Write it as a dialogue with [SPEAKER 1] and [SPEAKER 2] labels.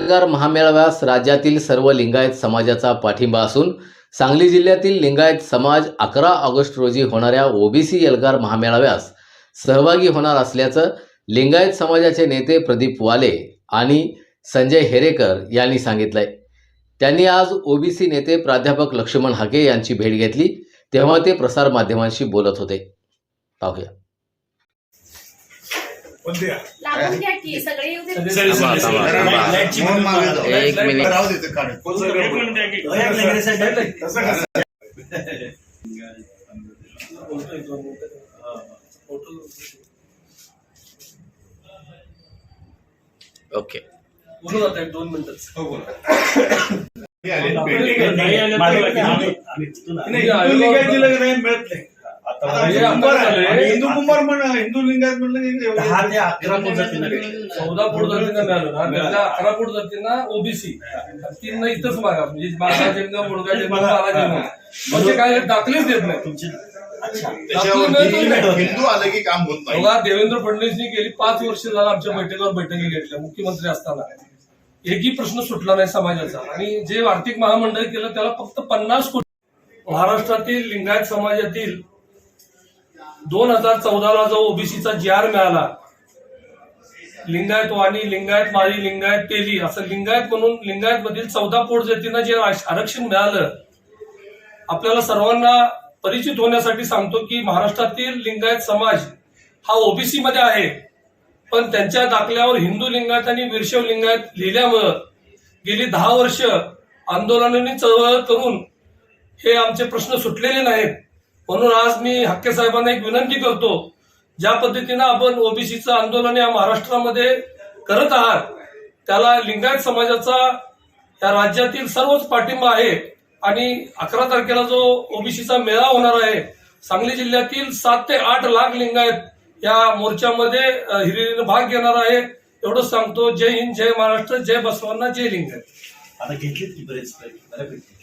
[SPEAKER 1] रोजगार महामेळाव्यास राज्यातील सर्व लिंगायत समाजाचा पाठिंबा असून सांगली जिल्ह्यातील लिंगायत समाज अकरा ऑगस्ट रोजी होणाऱ्या ओबीसी एल्गार महामेळाव्यास सहभागी होणार असल्याचं लिंगायत समाजाचे नेते प्रदीप वाले आणि संजय हेरेकर यांनी सांगितलंय. त्यांनी आज ओबीसी नेते प्राध्यापक लक्ष्मण हाके यांची भेट घेतली तेव्हा ते प्रसारमाध्यमांशी बोलत होते. पाहूया.
[SPEAKER 2] कोणत्या
[SPEAKER 3] लागून घ्या की सगळे येऊ दे.
[SPEAKER 2] सरी, सरी, सरी.
[SPEAKER 4] लाईटची
[SPEAKER 2] फोन मागे जाऊ.
[SPEAKER 4] एक मिनिट.
[SPEAKER 2] राहू देते काढून.
[SPEAKER 5] एक मिनिट द्या की.
[SPEAKER 2] एक मिनिट. तसं कसं?
[SPEAKER 1] ओके
[SPEAKER 6] दोन
[SPEAKER 2] हो. हे आले.
[SPEAKER 5] नाही
[SPEAKER 2] नाही, नाही
[SPEAKER 6] हे.
[SPEAKER 2] हिंदू कुंभार म्हणणं हिंदू लिंगायत म्हणलं
[SPEAKER 4] दहा ते अकरा पद्धतीनं भेटले.
[SPEAKER 6] चौदा फूट जातींना मिळालं ना. त्यातल्या अकरा फूट जातींना ओबीसी तीन इथंच मागा. म्हणजे बारा जन्म मुलगा जन्म बारा जन्म. म्हणजे काय दाखलेच देत नाही.
[SPEAKER 4] तुमची
[SPEAKER 2] हिंदू आलं की काम होत नाही.
[SPEAKER 6] बघा देवेंद्र फडणवीसनी गेली पाच वर्ष झालं आमच्या बैठकीवर बैठकी घेतल्या मुख्यमंत्री असताना. एकही प्रश्न सुटला नाही समाजाचा. आणि जे आर्थिक महामंडळ केलं त्याला फक्त पन्नास कोटी महाराष्ट्रातील लिंगायत समाजातील दोन हजार चौदाला जो ओबीसीचा जी आर मिळाला लिंगायत वाणी लिंगायत माळी लिंगायत तेली असं लिंगायत म्हणून लिंगायत मधील चौदा पोट जातींना जे आरक्षण मिळालं आपल्याला सर्वांना परिचित होण्यासाठी सांगतो की महाराष्ट्रातील लिंगायत समाज हा ओबीसी मध्ये आहे. पण त्यांच्या दाखल्यावर हिंदू लिंगायत आणि विरशव लिंगायत लिहिल्यामुळं गेली दहा वर्ष आंदोलनाने चळवळ करून हे आमचे प्रश्न सुटलेले नाहीत. म्हणून आज मी हक्के साहेबांना एक विनंती करतो ज्या पद्धतीनं आपण ओबीसीचं आंदोलन या महाराष्ट्रामध्ये करत आहात त्याला लिंगायत समाजाचा या राज्यातील सर्वच पाठिंबा आहे आणि अकरा तारखेला जो ओबीसीचा मेळा होणार आहे सांगली जिल्ह्यातील सात ते आठ लाख लिंगायत या मोर्चामध्ये हिरिरीनं भाग घेणार आहे. एवढंच सांगतो जय हिंद जय महाराष्ट्र जय बसवांना जय लिंगायत.
[SPEAKER 4] आता घेतलीत की बरेच बऱ्यापैकी.